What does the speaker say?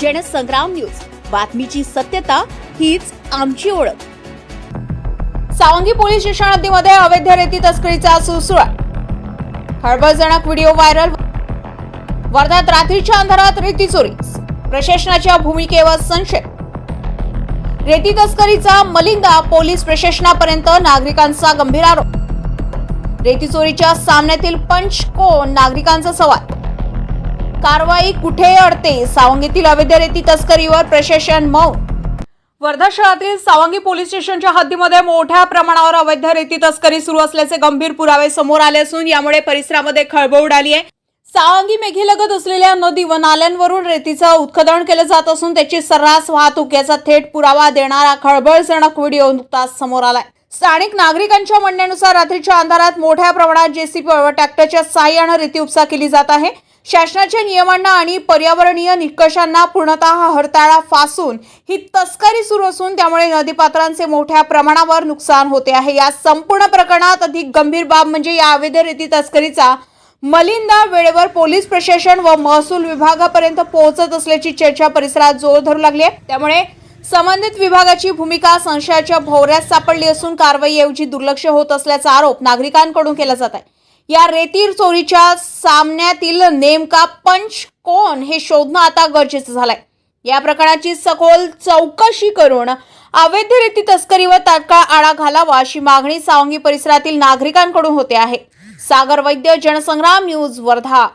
Jansangram news. बातमीची सत्यता हीच आमची ओळख. सावंगी पोलीस स्टेशन हद्दीमध्ये अवैध रेती तस्करीचा सुळसुळा हळबळजनक व्हिडिओ व्हायरल. वर्ध्यात रात्रीच्या अंधारात रेती चोरी. प्रशासनाच्या भूमिकेवर संशय. रेती तस्करीचा मलिंदा पोलीस प्रशासनापर्यंत नागरिकांचा गंभीर आरोप. रेती चोरीच्या सामन्यातील पंच कोण? नागरिकांचा सवाल. कारवाई कुठे अडते? सावंगीतील अवैध रेती तस्करीवर प्रशासन मौन. वर्धा शहरातील सावंगी पोलीस स्टेशनच्या हद्दीमध्ये मोठ्या प्रमाणावर अवैध रेती तस्करी सुरू असल्याचे गंभीर पुरावे समोर आले असून यामुळे परिसरामध्ये खळबळ उडाली आहे. सावंगी मेघीलगत असलेल्या नदी व नाल्यांवरून रेतीचं उत्खनन केलं जात असून त्याची सर्रास वाहतूक याचा थेट पुरावा देणारा खळबळजनक व्हिडिओ नुकताच समोर आलाय. स्थानिक नागरिकांच्या म्हणण्यानुसार रात्रीच्या अंधारात मोठ्या प्रमाणात जेसीबी व ट्रॅक्टरच्या साह्यानं रेती उपसा केली जात आहे. शासनाच्या नियमांना आणि पर्यावरणीय निकषांना पूर्णतः हरताळा फासून ही तस्करी सुरू असून त्यामुळे नदीपात्रांचे मोठ्या प्रमाणावर नुकसान होते आहे. या संपूर्ण प्रकरणात अधिक गंभीर बाब म्हणजे या अवैधरीती तस्करीचा मलिंदा वेळेवर पोलीस प्रशासन व महसूल विभागापर्यंत पोहोचत असल्याची चर्चा परिसरात जोर धरू लागली आहे. त्यामुळे संबंधित विभागाची भूमिका संशयाच्या भोवऱ्यात सापडली असून कारवाईऐवजी दुर्लक्ष होत असल्याचा आरोप नागरिकांकडून केला जात आहे. या रेतीर चोरीच्या सामन्यातील नेमका पंच कोण हे शोधणं आता गरजेचं झालंय. या प्रकरणाची सखोल चौकशी करून अवैध रेती तस्करीवर तात्काळ आळा घालावा अशी मागणी सावंगी परिसरातील नागरिकांकडून होते आहे. सागर वैद्य जनसंग्राम न्यूज वर्धा.